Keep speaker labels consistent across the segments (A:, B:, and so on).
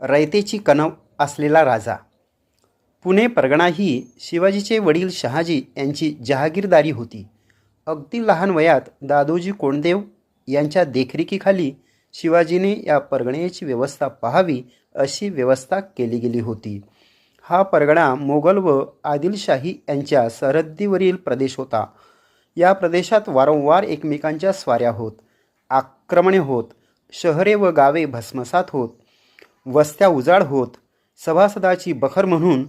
A: रयतेची कणव असलेला राजा. पुणे परगणा ही शिवाजीचे वडील शहाजी यांची जहागीरदारी होती. अगदी लहान वयात दादोजी कोंडदेव यांच्या देखरेखीखाली शिवाजीने या परगण्याची व्यवस्था पाहावी अशी व्यवस्था केली गेली होती. हा परगणा मोगल व आदिलशाही यांच्या सरहद्दीवरील प्रदेश होता. या प्रदेशात वारंवार एकमेकांच्या स्वाऱ्या होत आक्रमणे होत शहरे व गावे भस्मसात होत वस्त्या उजाड होत सभासदाची बखर म्हणून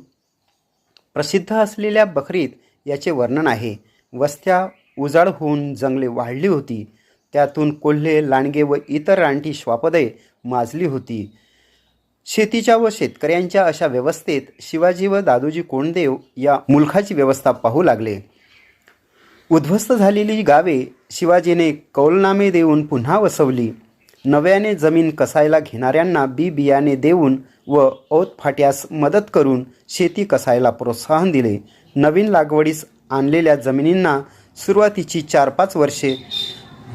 A: प्रसिद्ध असलेल्या बखरीत याचे वर्णन आहे. वस्त्या उजाड होऊन जंगले वाढली होती. त्यातून कोल्हे लांडगे व इतर रानटी श्वापदे माजली होती. शेतीच्या व शेतकऱ्यांच्या अशा व्यवस्थेत शिवाजी व दादोजी कोंडदेव या मुलखाची व्यवस्था पाहू लागले. उद्ध्वस्त झालेली गावे शिवाजीने कौलनामे देऊन पुन्हा वसवली. नव्याने जमीन कसायला घेणाऱ्यांना बी बियाणे देऊन व औत फाट्यास मदत करून शेती कसायला प्रोत्साहन दिले. नवीन लागवडीस आणलेल्या जमिनींना सुरुवातीची चार पाच वर्षे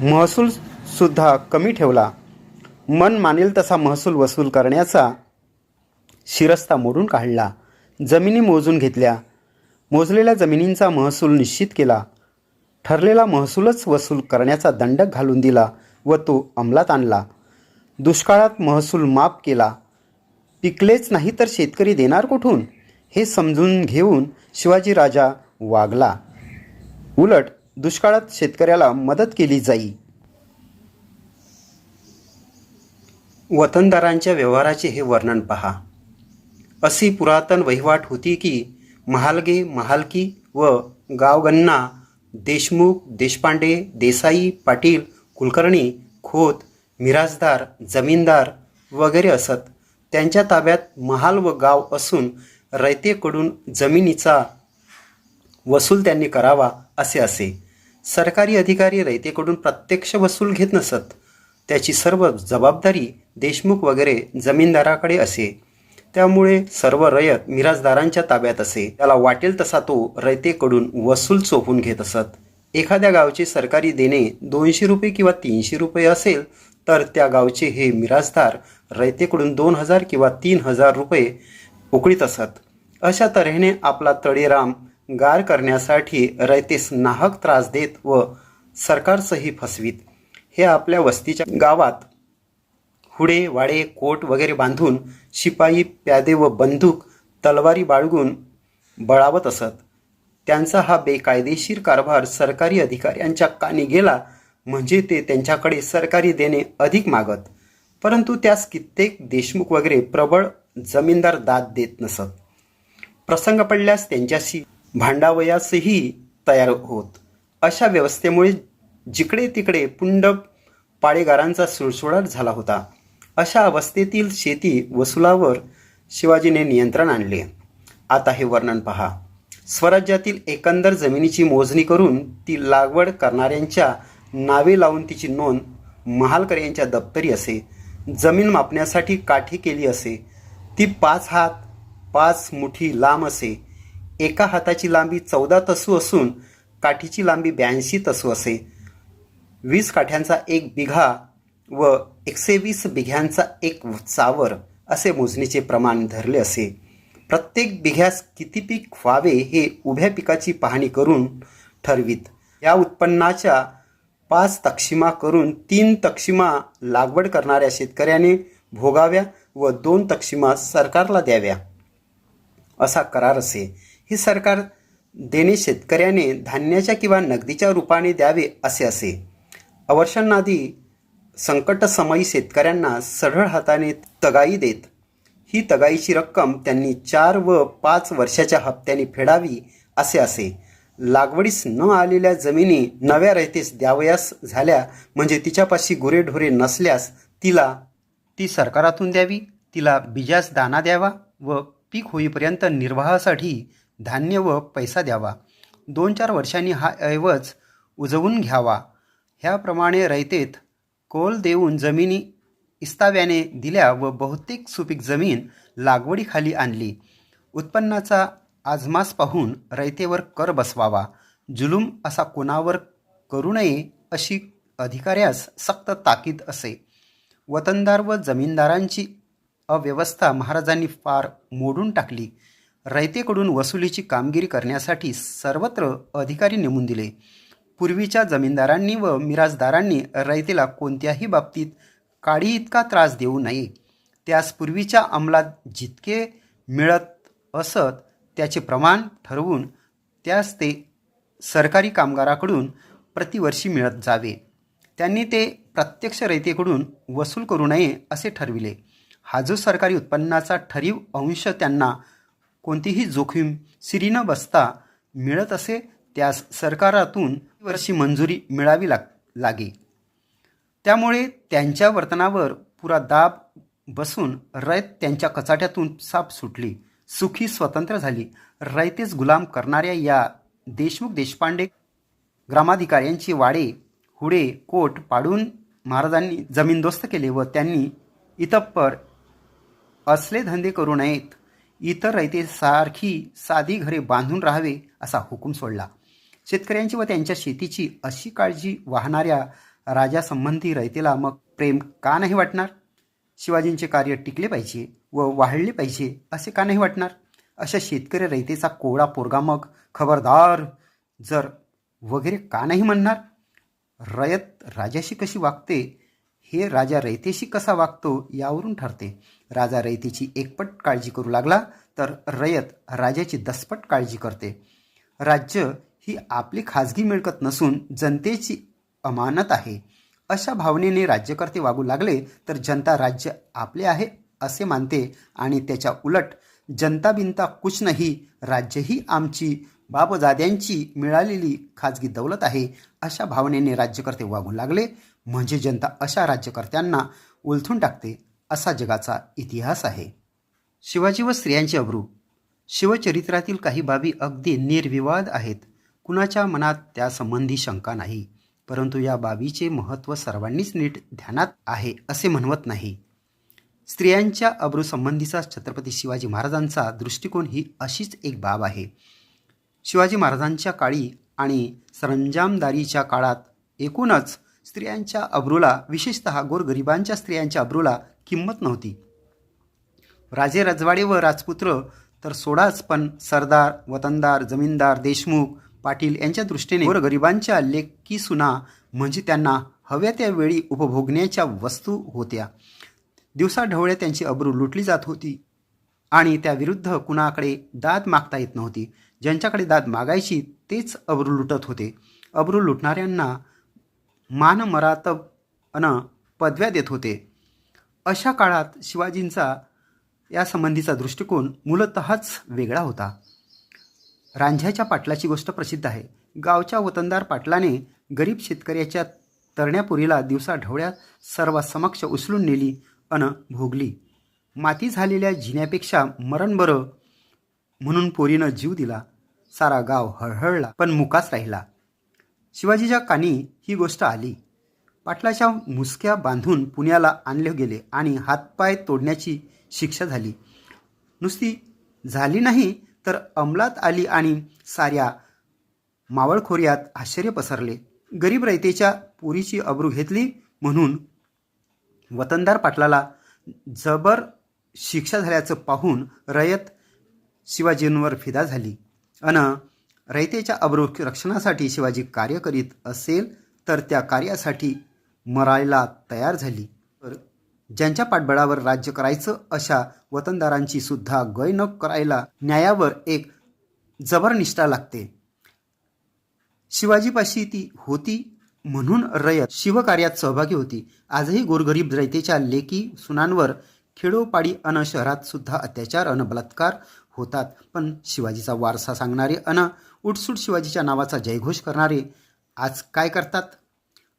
A: महसूलसुद्धा कमी ठेवला. मन मानेल तसा महसूल वसूल करण्याचा शिरस्ता मोडून काढला. जमिनी मोजून घेतल्या. मोजलेल्या जमिनींचा महसूल निश्चित केला. ठरलेला महसूलच वसूल करण्याचा दंडक घालून दिला. व तो अंमलात आणला. दुष्काळात महसूल माफ केला. पिकलेच नाही तर शेतकरी देणार कुठून? हे समजून घेऊन शिवाजी राजा वागला. उलट दुष्काळात शेतकऱ्याला मदत केली जाई. वतनदारांच्या व्यवहाराचे हे वर्णन पहा. अशी पुरातन वहिवाट होती की महालगे महालकी व गावगन्ना देशमुख देशपांडे देसाई पाटील कुलकर्णी खोत मिराजदार जमीनदार वगैरे असत. त्यांच्या ताब्यात महाल व गाव असून रयतेकडून जमिनीचा वसूल त्यांनी करावा असे असे. सरकारी अधिकारी रयतेकडून प्रत्यक्ष वसूल घेत नसत. त्याची सर्व जबाबदारी देशमुख वगैरे जमीनदाराकडे असे. त्यामुळे सर्व रयत मिराजदारांच्या ताब्यात असे. त्याला वाटेल तसा तो रयतेकडून वसूल चोपून घेत असत. एखाद्या गावचे सरकारी देणे दोनशे रुपये किंवा तीनशे रुपये असेल तर त्या गावचे हे मिराजदार रयतेकडून दोन हजार किंवा तीन हजार रुपये उकळीत असत. अशा तऱ्हेने आपला तळेराम गार करण्यासाठी रयतेस नाहक त्रास देत व सरकारचंही फसवीत. हे आपल्या वस्तीच्या गावात हुडे वाडे कोट वगैरे बांधून शिपाई प्यादे व बंदूक तलवारी बाळगून बळावत असत. त्यांचा हा बेकायदेशीर कारभार सरकारी अधिकाऱ्यांच्या कानी गेला म्हणजे ते त्यांच्याकडे सरकारी देणे अधिक मागत. परंतु त्यास कित्येक देशमुख वगैरे प्रबळ जमीनदार दाद देत नसत. प्रसंग पडल्यास त्यांच्याशी भांडावयासही तयार होत. अशा व्यवस्थेमुळे जिकडे तिकडे पुंड पाळेगारांचा सुळसुळाट झाला होता. अशा अवस्थेतील शेती वसुलावर शिवाजीने नियंत्रण आणले. आता हे वर्णन पहा. स्वराज्यातील एकंदर जमिनीची मोजणी करून ती लागवड करणाऱ्यांच्या नावे लावून तिची नोंद महालकर यांच्या दप्तरी असे. जमीन मापण्यासाठी काठी केली असे. ती पाच हात पाच मुठी लांब असे. एका हाताची लांबी चौदा तसू असून काठीची लांबी ब्याऐंशी तसू असे. वीस काठ्यांचा एक बिघा व एकशे वीस बिघ्यांचा एक चावर असे मोजणीचे प्रमाण धरले असे. प्रत्येक बिघ्यास किती पीक व्हावे हे उभ्या पिकाची पाहणी करून ठरवीत. या उत्पन्नाच्या पाच तक्षिमा करून तीन तक्षिमा लागवड करणाऱ्या शेतकऱ्याने भोगाव्या व दोन तक्षिमा सरकारला द्याव्या. असा करार असे. हे सरकार देणे शेतकऱ्याने धान्याच्या किंवा नगदीच्या रूपाने द्यावे असे असे. अवर्षणाआधी संकटसमयी शेतकऱ्यांना सढळ हाताने तगाई देत ही तगाईची रक्कम त्यांनी चार व पाच वर्षाच्या हप्त्याने फेडावी असे असे. लागवडीस न आलेल्या जमिनी नव्या रयतेस द्यावयास झाल्या म्हणजे तिच्यापाशी गुरेढोरे नसल्यास तिला ती सरकारातून द्यावी तिला बिजास दाना द्यावा व पीक होईपर्यंत निर्वाहासाठी धान्य व पैसा द्यावा. दोन चार वर्षांनी हा ऐवज उजवून घ्यावा. ह्याप्रमाणे रयतेत कोल देऊन जमिनी इस्ताव्याने दिल्या व बहुतेक सुपीक जमीन लागवडीखाली आणली. उत्पन्नाचा आजमास पाहून रयतेवर कर बसवावा. जुलूम असा कोणावर करू नये अशी अधिकाऱ्यास सक्त ताकीद असे. वतनदार व जमीनदारांची अव्यवस्था महाराजांनी फार मोडून टाकली. रयतेकडून वसुलीची कामगिरी करण्यासाठी सर्वत्र अधिकारी नेमून दिले. पूर्वीच्या जमीनदारांनी व मिराजदारांनी रयतेला कोणत्याही बाबतीत काळी इतका त्रास देऊ नये. त्यास पूर्वीच्या अंमलात जितके मिळत असत त्याचे प्रमाण ठरवून त्यास ते सरकारी कामगाराकडून प्रतिवर्षी मिळत जावे. त्यांनी ते प्रत्यक्ष रयतेकडून वसूल करू नये असे ठरविले. हा जो सरकारी उत्पन्नाचा ठरीव अंश त्यांना कोणतीही जोखीम सिरी न बसता मिळत असे त्यास सरकारातून वर्षी मंजुरी मिळावी लाग लागे. त्यामुळे त्यांच्या वर्तनावर पुरा दाब बसून रयत त्यांच्या कचाट्यातून साप सुटली. सुखी स्वतंत्र झाली. रयतेच गुलाम करणाऱ्या या देशमुख देशपांडे ग्रामाधिकाऱ्यांची वाडे हुडे कोट पाडून महाराजांनी जमीनदोस्त केले व त्यांनी इतप्पर असले धंदे करू नयेत. इतर रयतेसारखी साधी घरे बांधून राहावे असा हुकूम सोडला. शेतकऱ्यांची व त्यांच्या शेतीची अशी काळजी वाहणाऱ्या राजासंबंधी रयतेला मग प्रेम का नाही वाटणार? शिवाजींचे कार्य टिकले पाहिजे व वाढले पाहिजे असे का नाही वाटणार? अशा शेतकरी रयतेचा कोवळा पोरगा मग खबरदार जर वगैरे का नाही म्हणणार? रयत राजाशी कशी वागते? हे राजा रयतेशी कसा वागतो यावरून ठरते. राजा रयतेची एकपट काळजी करू लागला तर रयत राजाची दसपट काळजी करते. राज्य ही आपली खाजगी मिळकत नसून जनतेची अमानत आहे. अशा भावनेने राज्यकर्ते वागू लागले तर जनता राज्य आपले आहे असे मानते आणि त्याच्या उलट जनता बिनता कुछ नाही राज्य ही आमची बापजाद्यांची मिळालेली खाजगी दौलत आहे अशा भावनेने राज्यकर्ते वागू लागले. म्हणजे जनता अशा राज्यकर्त्यांना उलथून टाकते असा जगाचा इतिहास आहे. शिवाजी व स्त्रियांचे अब्रू. शिवचरित्रातील काही बाबी अगदी निर्विवाद आहेत. कुणाच्या मनात त्यासंबंधी शंका नाही. परंतु या बाबीचे महत्त्व सर्वांनीच नीट ध्यानात आहे असे म्हणवत नाही. स्त्रियांच्या अब्रूसंबंधीचा छत्रपती शिवाजी महाराजांचा दृष्टिकोन ही अशीच एक बाब आहे. शिवाजी महाराजांच्या काळी आणि सरंजामदारीच्या काळात एकूणच स्त्रियांच्या अब्रूला विशेषत गोरगरिबांच्या स्त्रियांच्या अब्रूला किंमत नव्हती. राजे रजवाडे व राजपुत्र तर सोडाच पण सरदार वतनदार जमीनदार देशमुख पाटील यांच्या दृष्टीने गोरगरिबांच्या लेखी सुना म्हणजे त्यांना हव्या त्या वेळी उपभोगण्याच्या वस्तू होत्या. दिवसा त्यांची अब्रू लुटली जात होती आणि त्याविरुद्ध कुणाकडे दाद मागता येत नव्हती. ज्यांच्याकडे दाद मागायची तेच अब्रू लुटत होते. अब्रू लुटणाऱ्यांना मान मरातब अन पदव्या देत होते. अशा काळात शिवाजींचा यासंबंधीचा दृष्टिकोन मूलतःच वेगळा होता. रांझ्याच्या पाटलाची गोष्ट प्रसिद्ध आहे. गावच्या वतनदार पाटलाने गरीब शेतकऱ्याच्या तरण्यापुरीला दिवसा ढवळ्या सर्वासमक्ष उचलून नेली अन भोगली. माती झालेल्या जिन्यापेक्षा मरण बरं म्हणून पोरीनं जीव दिला. सारा गाव हळहळला पण मुकाच राहिला. शिवाजीच्या कानी ही गोष्ट आली. पाटलाच्या मुसक्या बांधून पुण्याला आणले गेले आणि हातपाय तोडण्याची शिक्षा झाली. नुसती झाली नाही तर अंमलात आली आणि साऱ्या मावळखोऱ्यात आश्चर्य पसरले. गरीब रयतेच्या पुरीची अब्रू घेतली म्हणून वतनदार पाटलाला जबर शिक्षा झाल्याचं पाहून रयत शिवाजींवर फिदा झाली. अन रयतेच्या अब्रू रक्षणासाठी शिवाजी कार्य करीत असेल तर त्या कार्यासाठी मरायला तयार झाली. तर ज्यांच्या पाठबळावर राज्य करायचं अशा वतनदारांची सुद्धा गय न करायला न्यायावर एक जबर निष्ठा लागते. शिवाजीपाशी ती होती म्हणून रयत शिवकार्यात सहभागी होती. आजही गोरगरीब रयतेच्या लेकी सुनांवर खेडोपाडी अन शहरात सुद्धा अत्याचार अन बलात्कार होतात. पण शिवाजीचा वारसा सांगणारे अन उठसूट शिवाजीच्या नावाचा जयघोष करणारे आज काय करतात?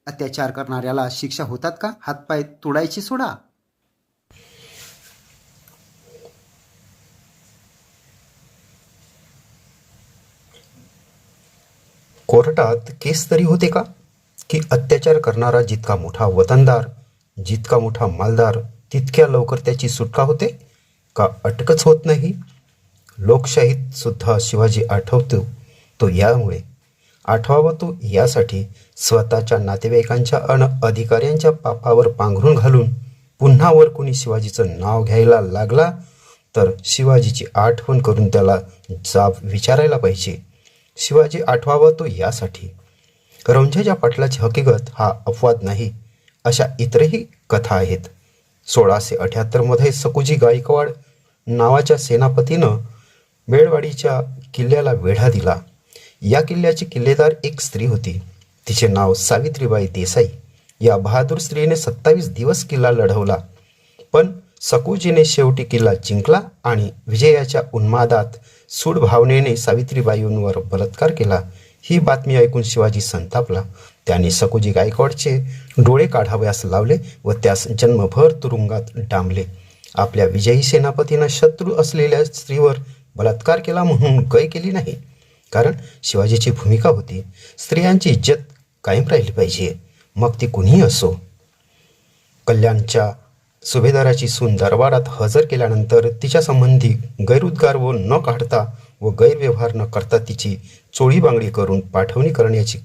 A: अत्याचार करणाऱ्याला शिक्षा होतात का? हातपाय तोडायचे सोडा.
B: कोर्टात केस तरी होते का? की अत्याचार करणारा जितका मोठा वतनदार जितका मोठा मालदार तितक्या लवकर त्याची सुटका होते? का अटकच होत नाही? लोकशाहीत सुद्धा शिवाजी आठवतो तो यामुळे आठवावं तो यासाठी स्वतःच्या नातेवाईकांच्या अन अधिकाऱ्यांच्या पापावर पांघरून घालून पुन्हा वर कोणी शिवाजीचं नाव घ्यायला लागला तर शिवाजीची आठवण करून त्याला जाब विचारायला पाहिजे. शिवाजी आठवावा तो यासाठी. रंजाच्या पाटलाची हकीकत हा अपवाद नाही अशा इतरही कथा आहेत. सोळाशे अठ्याहत्तरमध्ये सकुजी गायकवाड नावाच्या सेनापतीनं बेळवाडीच्या किल्ल्याला वेढा दिला. या किल्ल्याची किल्लेदार एक स्त्री होती. तिचे नाव सावित्रीबाई देसाई. या बहादूर स्त्रीने सत्तावीस दिवस किल्ला लढवला. पण सकूजीने शेवटी किल्ला जिंकला आणि विजयाच्या उन्मादात सूड भावनेने सावित्रीबाईंवर बलात्कार केला. ही बातमी ऐकून शिवाजी संतापला. त्याने सकुजी गायकवाडचे डोळे काढावयास लावले व त्यास जन्मभर तुरुंगात डांबले. आपल्या विजयी सेनापतीनं शत्रू असलेल्या स्त्रीवर बलात्कार केला म्हणून गय केली नाही. कारण शिवाजीची भूमिका होती स्त्रियांची इज्जत कायम राहिली पाहिजे. मग ती कुणीही असो. कल्याणच्या सुभेदाराची सून दरबारात हजर केल्यानंतर तिच्या संबंधी गैरउद्गार व न काढता व गैरव्यवहार न करता तिची चोळी बांगडी करून पाठवणी करण्याची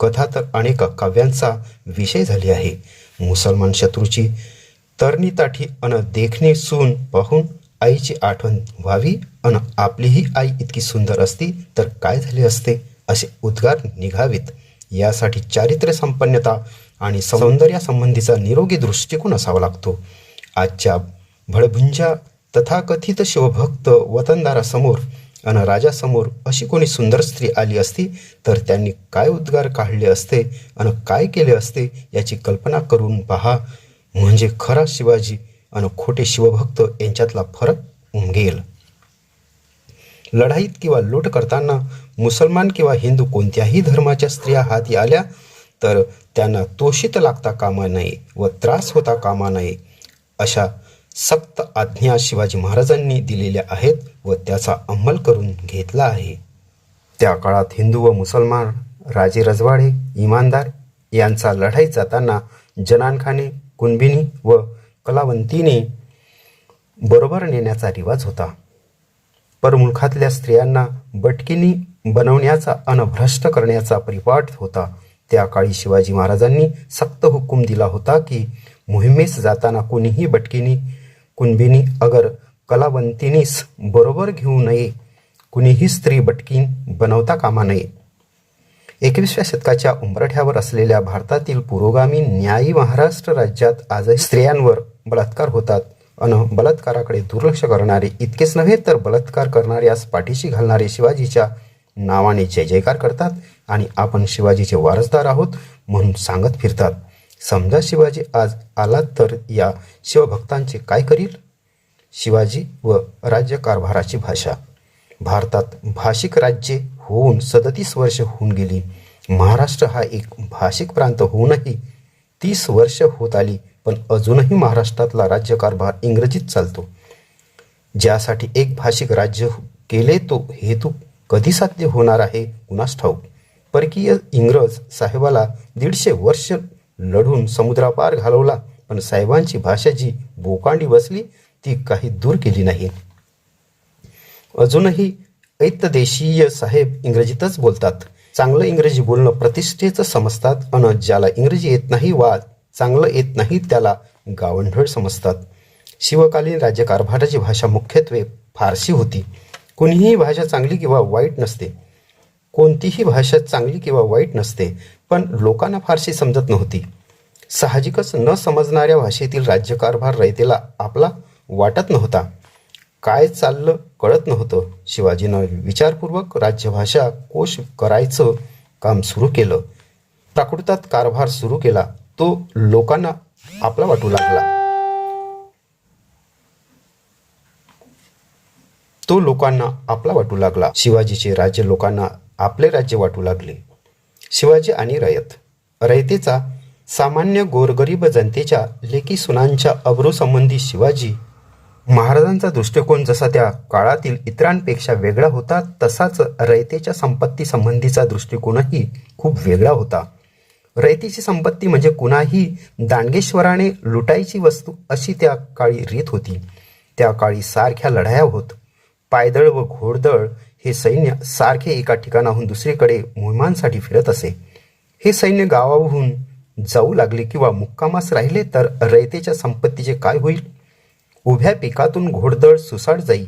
B: कथा तर अनेक काव्यांचा विषय झाली आहे. मुसलमान शत्रूची तरणी ताठी अन देखणी सून पाहून आईची आठवण व्हावी अन आपलीही आई इतकी सुंदर असती तर काय झाले असते? असे उद्गार निघावेत. यासाठी चारित्र्य संपन्नता आणि सौंदर्यासंबंधीचा निरोगी दृष्टिकोन असावा लागतो. आजच्या भडभुंजा तथाकथित शिवभक्त वतनदारासमोर अन राजासमोर अशी कोणी सुंदर स्त्री आली असती तर त्यांनी काय उद्गार काढले असते अन काय केले असते याची कल्पना करून पहा. म्हणजे खरा शिवाजी आणि खोटे शिवभक्त यांच्यातला फरक उमगेल. लढाईत किंवा लूट करताना मुसलमान किंवा हिंदू कोणत्याही धर्माच्या स्त्रिया हाती आल्या तर त्यांना तोषित लागता कामा नये व त्रास होता कामा नये अशा सक्त आज्ञा शिवाजी महाराजांनी दिलेल्या आहेत व त्याचा अंमल करून घेतला आहे. त्या काळात हिंदू व मुसलमान राजे रजवाडे इमानदार यांचा लढाई जाताना जनानखाने कुणबिनी व कलावंतीने बरोबर नेण्याचा रिवाज होता. परमुलखातल्या स्त्रियांना बटकिनी बनवण्याचा अनभ्रष्ट करण्याचा परिपाठ होता. त्या काळी शिवाजी महाराजांनी सक्त हुकूम दिला होता की मोहिमेस जाताना कोणीही बटकिनी कुणबिनी अगर कलावंतीनीस बरोबर घेऊ नये. कुणीही स्त्री बटकीन बनवता कामा नये. एकवीसव्या शतकाच्या उंबरठ्यावर असलेल्या भारतातील पुरोगामी न्यायी महाराष्ट्र राज्यात आजही स्त्रियांवर बलात्कार होतात. अन बलात्काराकडे दुर्लक्ष करणारे इतकेच नव्हे तर बलात्कार करणाऱ्यास पाठीशी घालणारे शिवाजीच्या नावाने जय जयकार करतात आणि आपण शिवाजीचे वारसदार आहोत म्हणून सांगत फिरतात. समजा शिवाजी आज आला तर या शिवभक्तांचे काय करील? शिवाजी व राज्यकारभाराची भाषा. भारतात भाषिक राज्ये होऊन सदतीस वर्ष होऊन गेली. महाराष्ट्र हा एक भाषिक प्रांत होऊनही तीस वर्ष होत आली. पण अजूनही महाराष्ट्रातला राज्यकारभार इंग्रजीत चालतो. ज्यासाठी एक भाषिक राज्य केले तो हेतू कधी साध्य होणार आहे कुणास ठाऊक? परकीय इंग्रज साहेबाला दीडशे वर्ष लढून समुद्रापार घालवला पण साहेबांची भाषा जी बोकांडी बसली ती काही दूर केली नाही. अजूनही ऐतदेशीय साहेब इंग्रजीतच बोलतात. चांगलं इंग्रजी बोलणं प्रतिष्ठेचं समजतात अन ज्याला इंग्रजी येत नाही वा चांगलं येत नाही त्याला गावंढळ समजतात. शिवकालीन राज्यकारभाराची भाषा मुख्यत्वे फारसी होती. कोणीही भाषा चांगली किंवा वाईट नसते. कोणतीही भाषा चांगली किंवा वाईट नसते पण लोकांना फारशी समजत नव्हती. साहजिकच न समजणाऱ्या भाषेतील राज्यकारभार रयतेला आपला वाटत नव्हता. काय चाललं कळत नव्हतं. शिवाजीनं विचारपूर्वक राज्यभाषा कोश करायचं काम सुरू केलं. प्राकृतात कारभार सुरू केला. तो लोकांना आपला वाटू लागला. तो लोकांना आपला वाटू लागला. शिवाजीचे राज्य लोकांना आपले राज्य वाटू लागले. शिवाजी आणि रयत. रयतेचा सामान्य गोरगरीब जनतेच्या लेखी सुनांच्या अब्रूसंबंधी शिवाजी महाराजांचा दृष्टिकोन जसा त्या काळातील इतरांपेक्षा वेगळा होता तसाच रयतेच्या संपत्तीसंबंधीचा दृष्टिकोनही खूप वेगळा होता. रयतीची संपत्ती म्हणजे कुणाही दांडगेश्वराने लुटायची वस्तू अशी त्या काळी रीत होती. त्या काळी सारख्या लढाया होत. पायदळ व घोडदळ हे सैन्य सारखे एका ठिकाणाहून दुसरीकडे मोहिमांसाठी फिरत असे. हे सैन्य गावाहून जाऊ लागले किंवा मुक्कामास राहिले तर रयतेच्या संपत्तीचे काय होईल? उभ्या पिकातून घोडदळ सुसाट जाई.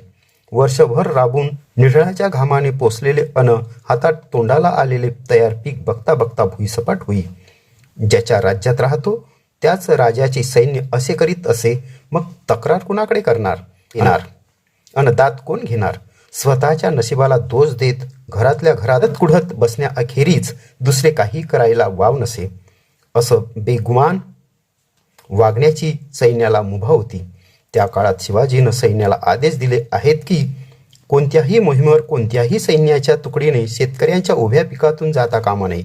B: वर्षभर राबून निढळाच्या घामाने पोचलेले अन हातात तोंडाला आलेले तयार पीक बघता बघता भुईसपाट होई. ज्याच्या राज्यात राहतो त्याच राजाचे सैन्य असे करीत असे मग तक्रार कुणाकडे करणार? येणार. अन दात कोण घेणार? स्वतःच्या नशिबाला दोष देत घरातल्या घरातच कुढत बसण्याअखेरीच दुसरे काही करायला वाव नसे. असं बेगुमान वागण्याची सैन्याला मुभा होती. त्या काळात शिवाजीनं सैन्याला आदेश दिले आहेत की कोणत्याही मोहिमेवर कोणत्याही सैन्याच्या तुकडीने शेतकऱ्यांच्या उभ्या पिकातून जाता कामा नये.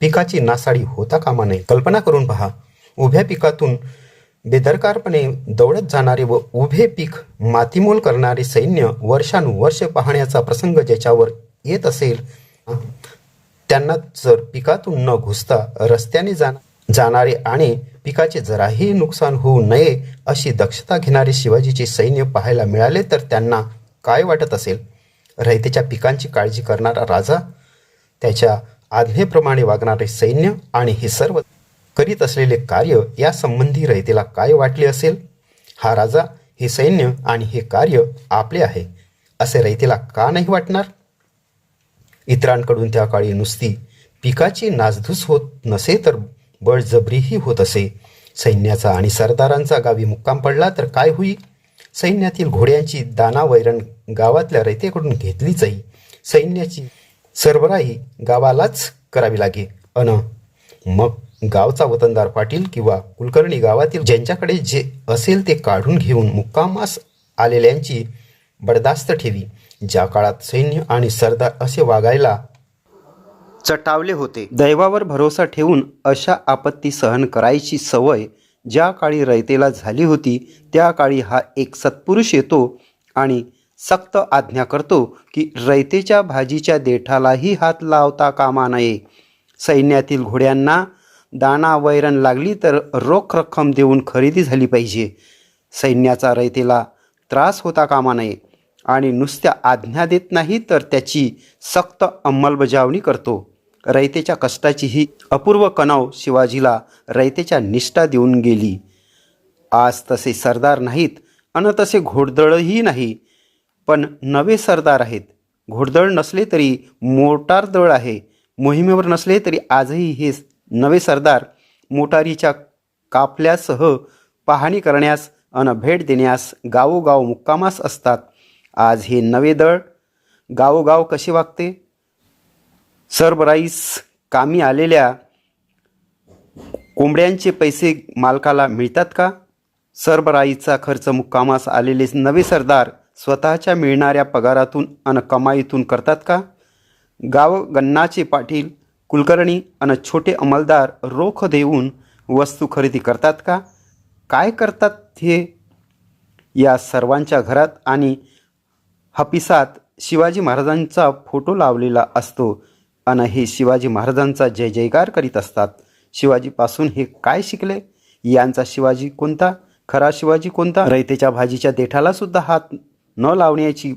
B: पिकाची नासाडी होता कामा नये. कल्पना करून पहा. उभ्या पिकातून बेदरकारपणे दौडत जाणारे व उभे पीक मातीमोल करणारे सैन्य वर्षानुवर्ष पाहण्याचा प्रसंग ज्याच्यावर येत असेल त्यांना जर पिकातून न घुसता रस्त्याने जाणार जाणारे आणि पिकाचे जराही नुकसान होऊ नये अशी दक्षता घेणारे शिवाजीचे सैन्य पाहायला मिळाले तर त्यांना काय वाटत असेल? रयतेच्या पिकांची काळजी करणारा राजा त्याच्या आज्ञेप्रमाणे वागणारे सैन्य आणि हे सर्व करीत असलेले कार्य यासंबंधी रयतेला काय वाटले असेल? हा राजा हे सैन्य आणि हे कार्य आपले आहे असे रयतेला का नाही वाटणार? इतरांकडून त्या काळी नुसती पिकाची नासधूस होत नसे तर बळजबरीही होत असे. सैन्याचा आणि सरदारांचा गावी मुक्काम पडला तर काय होई? सैन्यातील घोड्यांची दानावैरण गावातल्या रयतेकडून घेतली जाई सैन्याची सरबराही गावालाच करावी लागे. अन मग गावचा वतनदार पाटील किंवा कुलकर्णी गावातील ज्यांच्याकडे जे असेल ते काढून घेऊन मुक्कामास आलेल्यांची बडदास्त ठेवी. ज्या काळात सैन्य आणि सरदार असे वागायला
A: चटावले होते. दैवावर भरोसा ठेवून अशा आपत्ती सहन करायची सवय ज्या काळी रयतेला झाली होती त्या काळी हा एक सत्पुरुष येतो आणि सक्त आज्ञा करतो की रयतेच्या भाजीच्या देठालाही हात लावता कामा नये. सैन्यातील घोड्यांना दाना वैरण लागली तर रोख रक्कम देऊन खरेदी झाली पाहिजे. सैन्याचा रयतेला त्रास होता कामा नये आणि नुसत्या आज्ञा देत नाही तर त्याची सक्त अंमलबजावणी करतो. रयतेच्या कष्टाची ही अपूर्व कणाव शिवाजीला रयतेच्या निष्ठा देऊन गेली. आज तसे सरदार नाहीत अन तसे घोडदळही नाही. पण नवे सरदार आहेत. घोडदळ नसले तरी मोटार दळ आहे. मोहिमेवर नसले तरी आजही हे नवे सरदार मोटारीच्या कापल्यासह पाहणी करण्यास अन भेट देण्यास गावोगाव मुक्कामास असतात. आज हे नवे दळ गावोगाव कसे वागते? सरबराईस कामी आलेल्या कोंबड्यांचे पैसे मालकाला मिळतात का? सरबराईचा खर्च मुक्कामास आलेले नवे सरदार स्वतःच्या मिळणाऱ्या पगारातून अन कमाईतून करतात का? गावगन्नाचे पाटील कुलकर्णी अन छोटे अंमलदार रोख देऊन वस्तू खरेदी करतात का? काय करतात हे? या सर्वांच्या घरात आणि हपिसात शिवाजी महाराजांचा फोटो लावलेला असतो. अन हे शिवाजी महाराजांचा जय जयकार करीत असतात. शिवाजीपासून हे काय शिकले? यांचा शिवाजी कोणता? खरा शिवाजी कोणता? रयतेच्या भाजीच्या देठाला सुद्धा हात न लावण्याची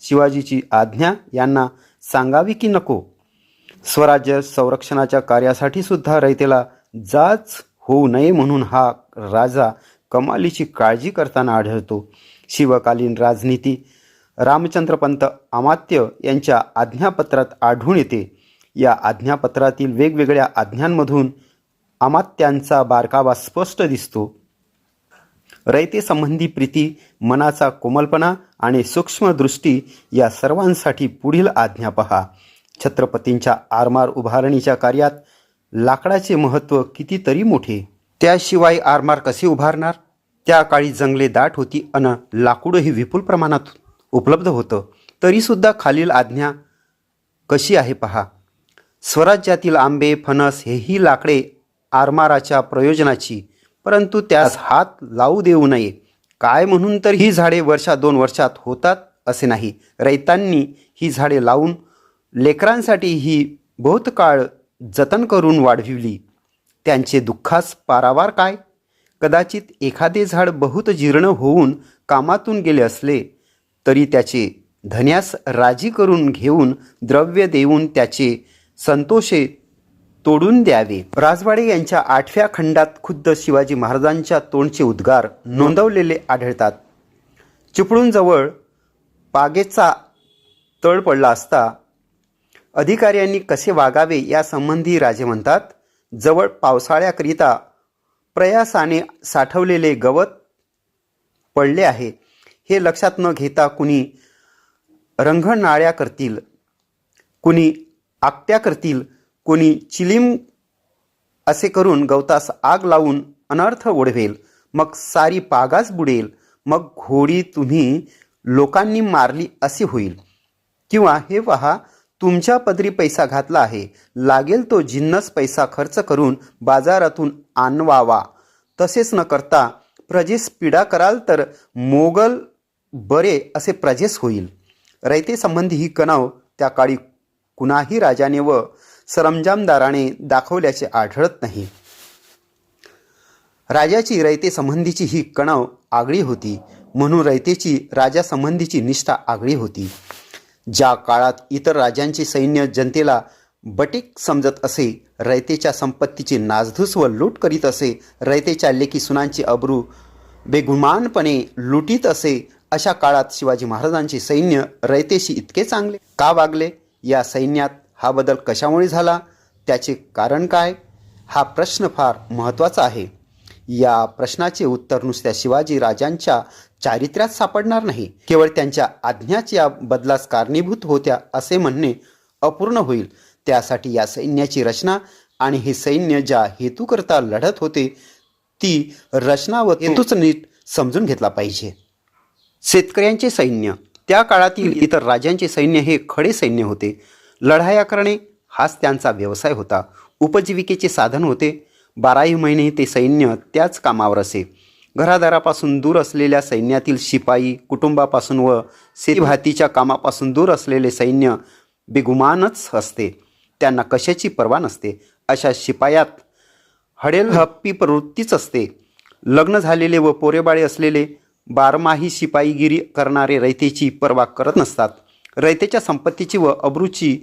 A: शिवाजीची आज्ञा यांना सांगावी की नको? स्वराज्य संरक्षणाच्या कार्यासाठी सुद्धा रयतेला जाच होऊ नये म्हणून हा राजा कमालीची काळजी करताना आढळतो. शिवकालीन राजनीती रामचंद्रपंत अमात्य यांच्या आज्ञापत्रात आढळून येते. या आज्ञापत्रातील वेगवेगळ्या आज्ञांमधून अमात्यांचा बारकावा स्पष्ट दिसतो. रयतेसंबंधी प्रीती मनाचा कोमलपणा आणि सूक्ष्मदृष्टी या सर्वांसाठी पुढील आज्ञा पहा. छत्रपतींच्या आरमार उभारणीच्या कार्यात लाकडाचे महत्त्व कितीतरी मोठे. त्याशिवाय आरमार कसे उभारणार? त्या काळी जंगले दाट होती अन लाकूडही विपुल प्रमाणात उपलब्ध होतं. तरीसुद्धा खालील आज्ञा कशी आहे पहा. स्वराज्यातील आंबे फणस हेही लाकडे आरमाराच्या प्रयोजनाची. परंतु त्यास हात लावू देऊ नये. काय म्हणून तर ही झाडे वर्षा दोन वर्षात होतात असे नाही. रैतांनी ही झाडे लावून लेकरांसाठी ही बहुत काळ जतन करून वाढविली. त्यांचे दुःखास पारावार काय? कदाचित एखादे झाड बहुत जीर्ण होऊन कामातून गेले असले तरी त्याचे धन्यास राजी करून घेऊन द्रव्य देऊन त्याचे संतोषे तोडून द्यावे. राजवाडे यांच्या आठव्या खंडात खुद्द शिवाजी महाराजांच्या तोंडचे उद्गार नोंदवलेले आढळतात. चिपळूणजवळ पागेचा तळ पडला असता अधिकाऱ्यांनी कसे वागावे यासंबंधी राजे म्हणतात जवळ पावसाळ्याकरिता प्रयासाने साठवलेले गवत पडले आहे. हे लक्षात न घेता कुणी रंगनाळ्या करतील कुणी आकट्या करतील. कोणी चिलीम असे करून गवतास आग लावून अनर्थ ओढवेल. मग सारी पागाच बुडेल. मग घोडी तुम्ही लोकांनी मारली असे होईल. किंवा हे पहा तुमच्या पदरी पैसा घातला आहे. लागेल तो जिन्नस पैसा खर्च करून बाजारातून आणवावा. तसेच न करता प्रजेस पीडा कराल तर मोगल बरे असे प्रजेस होईल. रयतेसंबंधी ही कणाव त्या काळी कुणाही राजाने व सरंजामदाराने दाखवल्याचे आढळत नाही. राजाची रयतेसंबंधीची ही कणाव आगळी होती म्हणून रयतेची राजासंबंधीची निष्ठा आगळी होती. ज्या काळात इतर राजांचे सैन्य जनतेला बटीक समजत असे रयतेच्या संपत्तीची नासधूस व लूट करीत असे रयतेच्या लेखी सुनांची अब्रू बेगुमानपणे लुटीत असे अशा काळात शिवाजी महाराजांचे सैन्य रयतेशी इतके चांगले का वागले? या सैन्यात हा बदल कशामुळे झाला? त्याचे कारण काय? हा प्रश्न फार महत्त्वाचा आहे. या प्रश्नाचे उत्तर नुसत्या शिवाजी राजांच्या चारित्र्यात सापडणार नाही. केवळ त्यांच्या आज्ञाच या बदलास कारणीभूत होत्या असे म्हणणे अपूर्ण होईल. त्यासाठी या सैन्याची रचना आणि हे सैन्य ज्या हेतूकरता लढत होते ती रचना व हेतूच नीट समजून घेतला पाहिजे. शेतकऱ्यांचे सैन्य त्या काळातील इतर राजांचे सैन्य हे खडे सैन्य होते. लढाया करणे हाच त्यांचा व्यवसाय होता. उपजीविकेचे साधन होते. बाराही महिने ते सैन्य त्याच कामावर असे. घरादारापासून दूर असलेल्या सैन्यातील शिपाई कुटुंबापासून व शेतीभातीच्या कामापासून दूर असलेले सैन्य बेगुमानच असते. त्यांना कशाची पर्वा नसते. अशा शिपायात हडेल हप्पी प्रवृत्तीच असते. लग्न झालेले व पोरेबाळे असलेले बारमाही शिपाईगिरी करणारे रयतेची पर्वा करत नसतात. रयतेच्या संपत्तीची व अब्रूची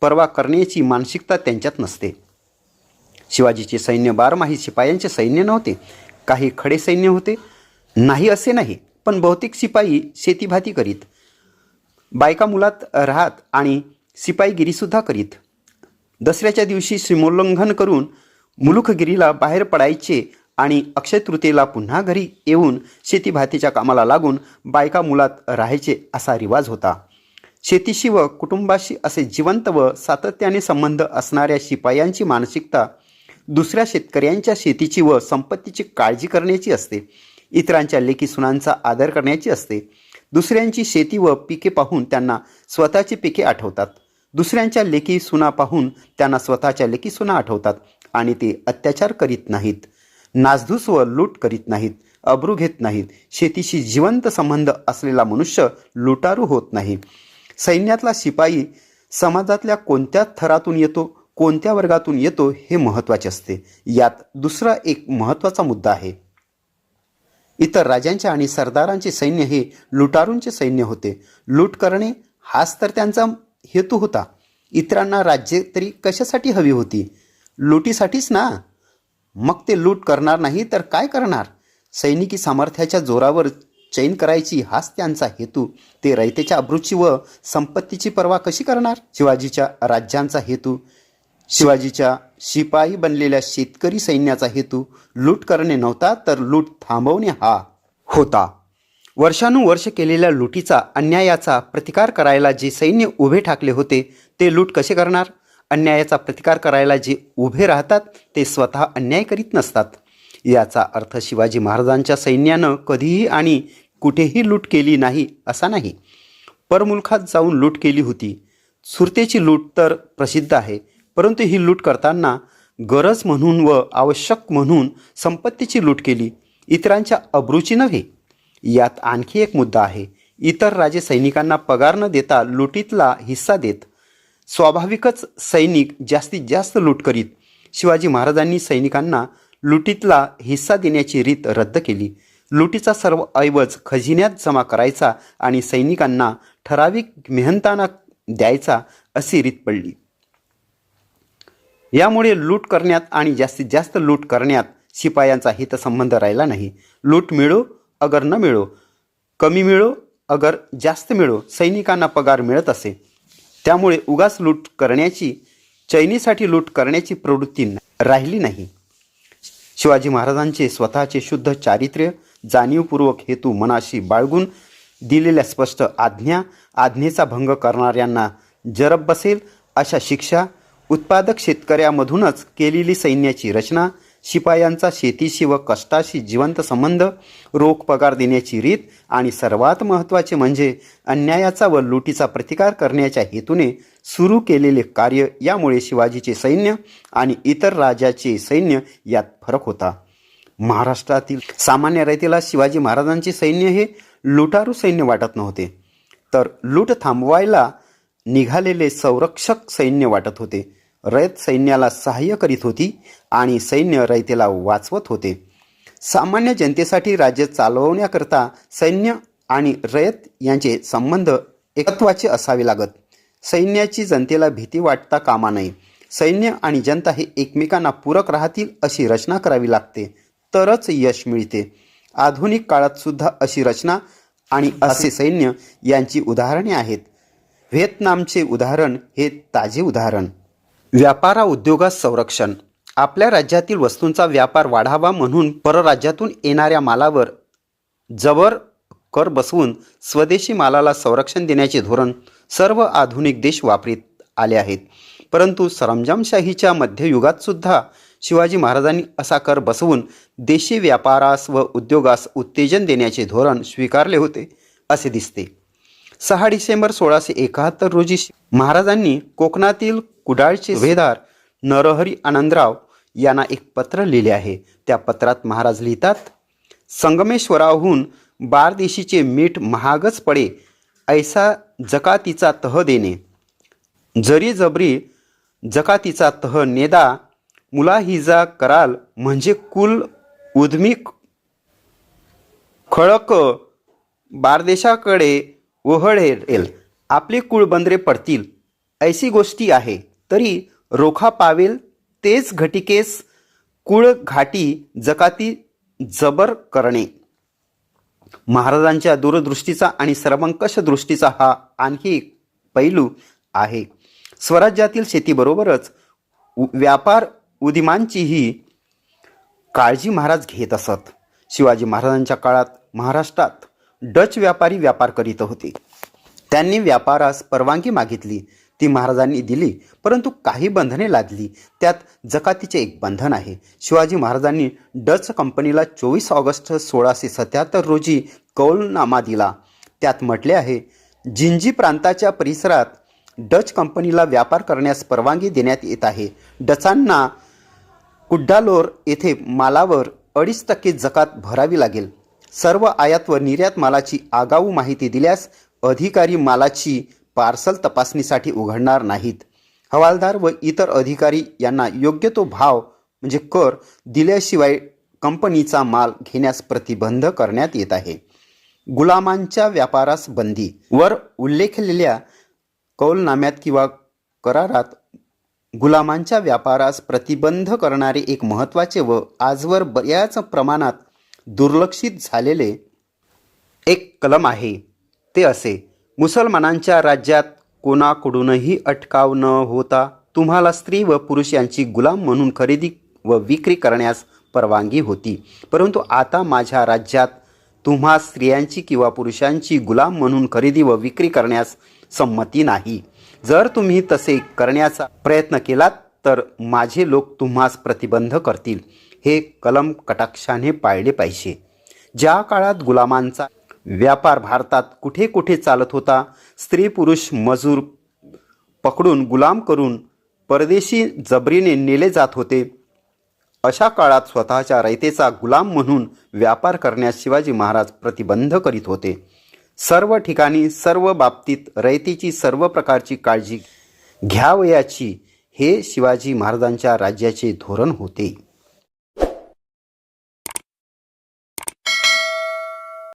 A: पर्वा करण्याची मानसिकता त्यांच्यात नसते. शिवाजीचे सैन्य बारमाही शिपायांचे सैन्य नव्हते. काही खडे सैन्य होते. नाही असे नाही पण बहुतेक शिपाई शेतीभाती करीत. बायका मुलात राहत आणि शिपाईगिरीसुद्धा करीत. दसऱ्याच्या दिवशी सीमोल्लंघन करून मुलुखगिरीला बाहेर पडायचे आणि अक्षय तृतीयेला पुन्हा घरी येऊन शेतीभातीच्या कामाला लागून बायका मुलात राहायचे असा रिवाज होता. शेतीशी व कुटुंबाशी असे जिवंत व सातत्याने संबंध असणाऱ्या शिपायांची मानसिकता दुसऱ्या शेतकऱ्यांच्या शेतीची व संपत्तीची काळजी करण्याची असते. इतरांच्या लेखी सुनांचा आदर करण्याची असते. दुसऱ्यांची शेती व पिके पाहून त्यांना स्वतःची पिके आठवतात. दुसऱ्यांच्या लेखी सुना पाहून त्यांना स्वतःच्या लेखी सुना आठवतात आणि ते अत्याचार करीत नाहीत. नासधूस व लूट करीत नाहीत अब्रू घेत नाहीत. शेतीशी जिवंत संबंध असलेला मनुष्य लुटारू होत नाही. सैन्यातला शिपाई समाजातल्या कोणत्या थरातून येतो कोणत्या वर्गातून येतो हे महत्त्वाचे असते. यात दुसरा एक महत्त्वाचा मुद्दा आहे. इतर राजांचे आणि सरदारांचे सैन्य हे लुटारूंचे सैन्य होते. लूट करणे हाच तर त्यांचा हेतू होता. इतरांना राज्ये तरी कशासाठी हवी होती? लुटीसाठीच ना? मग ते लूट करणार नाही तर काय करणार? सैनिकी सामर्थ्याच्या जोरावर चैन करायची हाच त्यांचा हेतू. ते रयतेच्या अब्रूची व संपत्तीची पर्वा कशी करणार? शिवाजीच्या राज्यांचा हेतू. शिवाजीच्या शिपाई बनलेल्या शेतकरी सैन्याचा हेतू. लूट करणे नव्हता तर लूट थांबवणे हा होता. वर्षानुवर्ष केलेल्या लुटीचा अन्यायाचा प्रतिकार करायला जे सैन्य उभे ठाकले होते ते लूट कसे करणार? अन्यायाचा प्रतिकार करायला जे उभे राहतात ते स्वतः अन्याय करीत नसतात. याचा अर्थ शिवाजी महाराजांच्या सैन्यानं कधीही आणि कुठेही लूट केली नाही असा नाही. परमुलखात जाऊन लूट केली होती. सुरतेची लूट तर प्रसिद्ध आहे परंतु ही लूट करताना गरज म्हणून व आवश्यक म्हणून संपत्तीची लूट केली इतरांच्या अब्रूची नव्हे. यात आणखी एक मुद्दा आहे. इतर राजे सैनिकांना पगार न देता लुटीतला हिस्सा देत स्वाभाविकच सैनिक जास्तीत जास्त लूट करीत. शिवाजी महाराजांनी सैनिकांना लुटीतला हिस्सा देण्याची रीत रद्द केली. लुटीचा सर्व ऐवज खजिन्यात जमा करायचा आणि सैनिकांना ठराविक मेहनताना द्यायचा अशी रीत पडली. यामुळे लूट करण्यात आणि जास्तीत जास्त लूट करण्यात शिपायांचा हितसंबंध राहिला नाही. लूट मिळो अगर न मिळो. कमी मिळो अगर जास्त मिळो सैनिकांना पगार मिळत असे. त्यामुळे उगाच लूट करण्याची चैनीसाठी लूट करण्याची प्रवृत्ती राहिली नाही. शिवाजी महाराजांचे स्वतःचे शुद्ध चारित्र्य जाणीवपूर्वक हेतू मनाशी बाळगून दिलेल्या स्पष्ट आज्ञा आज्ञेचा भंग करणाऱ्यांना जरब बसेल अशा शिक्षा उत्पादक शेतकऱ्यामधूनच केलेली सैन्याची रचना शिपायांचा शेतीशी व कष्टाशी जिवंत संबंध रोख पगार देण्याची रीत आणि सर्वात महत्त्वाचे म्हणजे अन्यायाचा व लुटीचा प्रतिकार करण्याच्या हेतूने सुरू केलेले कार्य यामुळे शिवाजीचे सैन्य आणि इतर राजाचे सैन्य यात फरक होता. महाराष्ट्रातील सामान्य रयतेला शिवाजी महाराजांचे सैन्य हे लुटारू सैन्य वाटत नव्हते. तर लूट थांबवायला निघालेले संरक्षक सैन्य वाटत होते. रयत सैन्याला सहाय्य करीत होती आणि सैन्य रयतेला वाचवत होते. सामान्य जनतेसाठी राज्य चालवण्याकरता सैन्य आणि रयत यांचे संबंध एकत्वाचे असावे लागत. सैन्याची जनतेला भीती वाटता कामा नये. सैन्य आणि जनता हे एकमेकांना पूरक राहतील अशी रचना करावी लागते. तरच यश मिळते. आधुनिक काळात सुद्धा अशी रचना आणि असे सैन्य यांची उदाहरणे आहेत. व्हिएतनामचे उदाहरण हे ताजे उदाहरण. व्यापारा उद्योगास संरक्षण. आपल्या राज्यातील वस्तूंचा व्यापार वाढावा म्हणून परराज्यातून येणाऱ्या मालावर जबर कर बसवून स्वदेशी मालाला संरक्षण देण्याचे धोरण सर्व आधुनिक देश वापरीत आले आहेत. परंतु सरंजामशाहीच्या मध्ययुगातसुद्धा शिवाजी महाराजांनी असा कर बसवून देशी व्यापारास व उद्योगास उत्तेजन देण्याचे धोरण स्वीकारले होते असे दिसते. सहा डिसेंबर सोळाशे एकाहत्तर रोजी महाराजांनी कोकणातील कुडाळचे सुभेदार नरहरी आनंदराव यांना एक पत्र लिहिले आहे. त्या पत्रात महाराज लिहितात संगमेश्वराहून बारदेशीचे मीठ महागच पडे ऐसा जकातीचा तह देणे. जरी जबरी जकातीचा तह नेदा मुलाहिजा कराल म्हणजे कुल उद्मिक खळक बारदेशाकडे ओहळेल आपले कुळबंदरे पडतील. ऐशी गोष्टी आहे. तरी रोखा पावेल तेच घटिकेस कुळ घाटी जकाती जबर करणे. महाराजांच्या दूरदृष्टीचा आणि सर्वंकष दृष्टीचा हा आणखी एक पैलू आहे. स्वराज्यातील शेतीबरोबरच उ- व्यापार उदिमांचीही काळजी महाराज घेत असत. शिवाजी महाराजांच्या काळात महाराष्ट्रात डच व्यापारी व्यापार करीत होते. त्यांनी व्यापारास परवानगी मागितली. ती महाराजांनी दिली परंतु काही बंधने लादली. त्यात जकातीचे एक बंधन आहे. शिवाजी महाराजांनी डच कंपनीला चोवीस ऑगस्ट सोळाशे सत्याहत्तर रोजी कौलनामा दिला. त्यात म्हटले आहे जिंजी प्रांताच्या परिसरात डच कंपनीला व्यापार करण्यास परवानगी देण्यात येत आहे. डचांना कुड्डालोर येथे मालावर अडीच टक्के जकात भरावी लागेल. सर्व आयात व निर्यात मालाची आगाऊ माहिती दिल्यास अधिकारी मालाची पार्सल तपासणीसाठी उघडणार नाहीत. हवालदार व इतर अधिकारी यांना योग्य तो भाव म्हणजे कर दिल्याशिवाय कंपनीचा माल घेण्यास प्रतिबंध करण्यात येत आहे. गुलामांच्या व्यापारास बंदी. वर उल्लेखलेल्या कौलनाम्यात किंवा करारात गुलामांच्या व्यापारास प्रतिबंध करणारे एक महत्त्वाचे व आजवर बऱ्याच प्रमाणात दुर्लक्षित झालेले एक कलम आहे. ते असे मुसलमानांच्या राज्यात कोणाकडूनही अटकाव न होता तुम्हाला स्त्री व पुरुष यांची गुलाम म्हणून खरेदी व विक्री करण्यास परवानगी होती. परंतु आता माझ्या राज्यात तुम्हा स्त्रियांची किंवा पुरुषांची गुलाम म्हणून खरेदी व विक्री करण्यास संमती नाही. जर तुम्ही तसे करण्याचा प्रयत्न केलात तर माझे लोक तुम्हास प्रतिबंध करतील. हे कलम कटाक्षाने पाळले पाहिजे. ज्या काळात गुलामांचा व्यापार भारतात कुठे कुठे चालत होता स्त्री पुरुष मजूर पकडून गुलाम करून परदेशी जबरीने नेले जात होते अशा काळात स्वतःच्या रयतेचा गुलाम म्हणून व्यापार करण्यास शिवाजी महाराज प्रतिबंध करीत होते. सर्व ठिकाणी सर्व बाबतीत रयतेची सर्व प्रकारची काळजी घ्यावयाची हे शिवाजी महाराजांच्या राज्याचे धोरण होते.